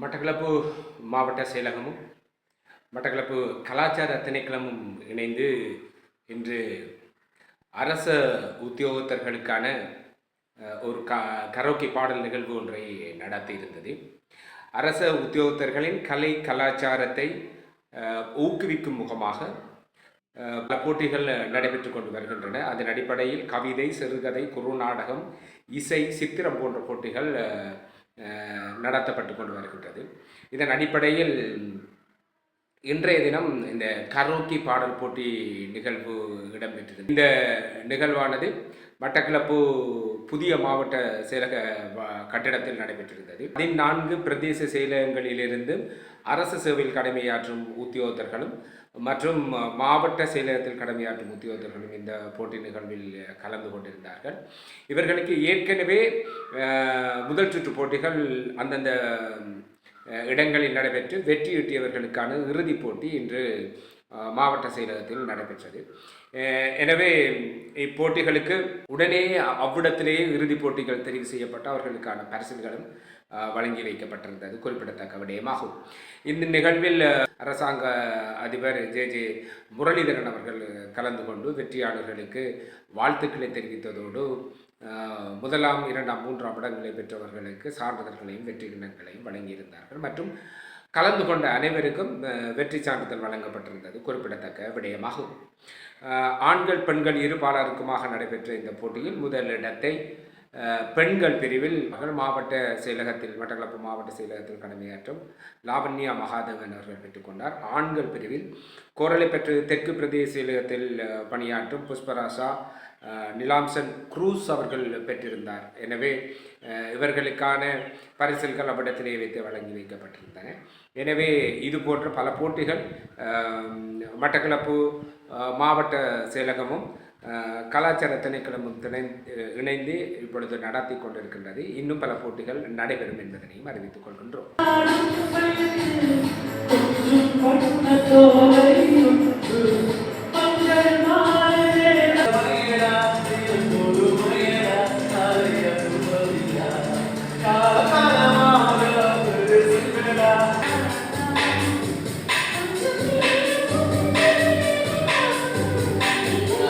மட்டக்களப்பு மாவட்ட செயலகமும் மட்டக்களப்பு கலாச்சார திணைக்களமும் இணைந்து இன்று அரச உத்தியோகத்தர்களுக்கான ஒரு க கரோக்கி பாடல் நிகழ்வு ஒன்றை நடத்தி இருந்தது. அரச உத்தியோகத்தர்களின் கலை கலாச்சாரத்தை ஊக்குவிக்கும் முகமாக பல போட்டிகள் நடைபெற்று கொண்டு வருகின்றன. அதன் அடிப்படையில் கவிதை சிறுகதை குறுநாடகம் இசை சித்திரம் போன்ற போட்டிகள் நடத்தப்பட்டு கொண்டு வருகின்றது. இதன் அடிப்படையில் இன்றைய தினம் இந்த கரோக்கி பாடல் போட்டி நிகழ்வு இடம்பெற்றது. இந்த நிகழ்வானது மட்டக்களப்பு புதிய மாவட்ட செயலக வ- கட்டிடத்தில் நடைபெற்றிருந்தது. பதினான்கு பிரதேச செயலகங்களிலிருந்து அரசு சேவையில் கடமையாற்றும் உத்தியோகத்தர்களும் மற்றும் மாவட்ட செயலகத்தில் கடமையாற்றும் உத்தியோகத்தர்களும் இந்த போட்டி நிகழ்வில் கலந்து கொண்டிருந்தார்கள். இவர்களுக்கு ஏற்கனவே முதல் சுற்று போட்டிகள் அந்தந்த இடங்களில் நடைபெற்று வெற்றியீட்டியவர்களுக்கான இறுதிப் போட்டி இன்று மாவட்ட செயலகத்தில் நடைபெற்றது. எனவே இப்போட்டிகளுக்கு உடனே அவ்விடத்திலேயே இறுதிப் போட்டிகள் தெரிவு செய்யப்பட்டு அவர்களுக்கான பரிசல்களும் வழங்கி வைக்கப்பட்டிருந்தது. குறிப்பிடத்தக்க விடயமாகும் இந்த நிகழ்வில் அரசாங்க அதிபர் ஜே ஜே முரளிதரன் அவர்கள் கலந்து கொண்டு வெற்றியாளர்களுக்கு வாழ்த்துக்களை தெரிவித்ததோடு முதலாம் இரண்டாம் மூன்றாம் இடங்களை பெற்றவர்களுக்கு சான்றிதழ்களையும் வெற்றி கிண்ணங்களையும் வழங்கியிருந்தார்கள். மற்றும் கலந்து கொண்ட அனைவருக்கும் வெற்றி சான்றிதழ் வழங்கப்பட்டிருந்தது. குறிப்பிடத்தக்க விடயமாகும் ஆண்கள் பெண்கள் இருபாலருக்குமாக நடைபெற்ற இந்த போட்டியில் முதல் இடத்தை பெண்கள் பிரிவில் மகள் மாவட்ட செயலகத்தில் மட்டக்களப்பு மாவட்ட செயலகத்தில் கடமையாற்றும் லாவண்யா மகாதேவன் அவர்கள் பெற்றுக்கொண்டார் ஆண்கள் பிரிவில் கோரளை பெற்று தெற்கு பிரதேச செயலகத்தில் பணியாற்றும் புஷ்பராசா நிலாம்சன் குரூஸ் அவர்கள் பெற்றிருந்தார். எனவே இவர்களுக்கான பரிசல்கள் அவ்விடத்திலே வைத்து வழங்கி வைக்கப்பட்டிருந்தன. எனவே இது போன்ற பல போட்டிகள் மட்டக்களப்பு மாவட்ட செயலகமும் கலாச்சார திணைக்களமும் திணை இணைந்து இப்பொழுது நடத்தி கொண்டிருக்கின்றது. இன்னும் பல போட்டிகள் நடைபெறும் என்பதனையும் அறிவித்துக் கொள்கின்றோம்.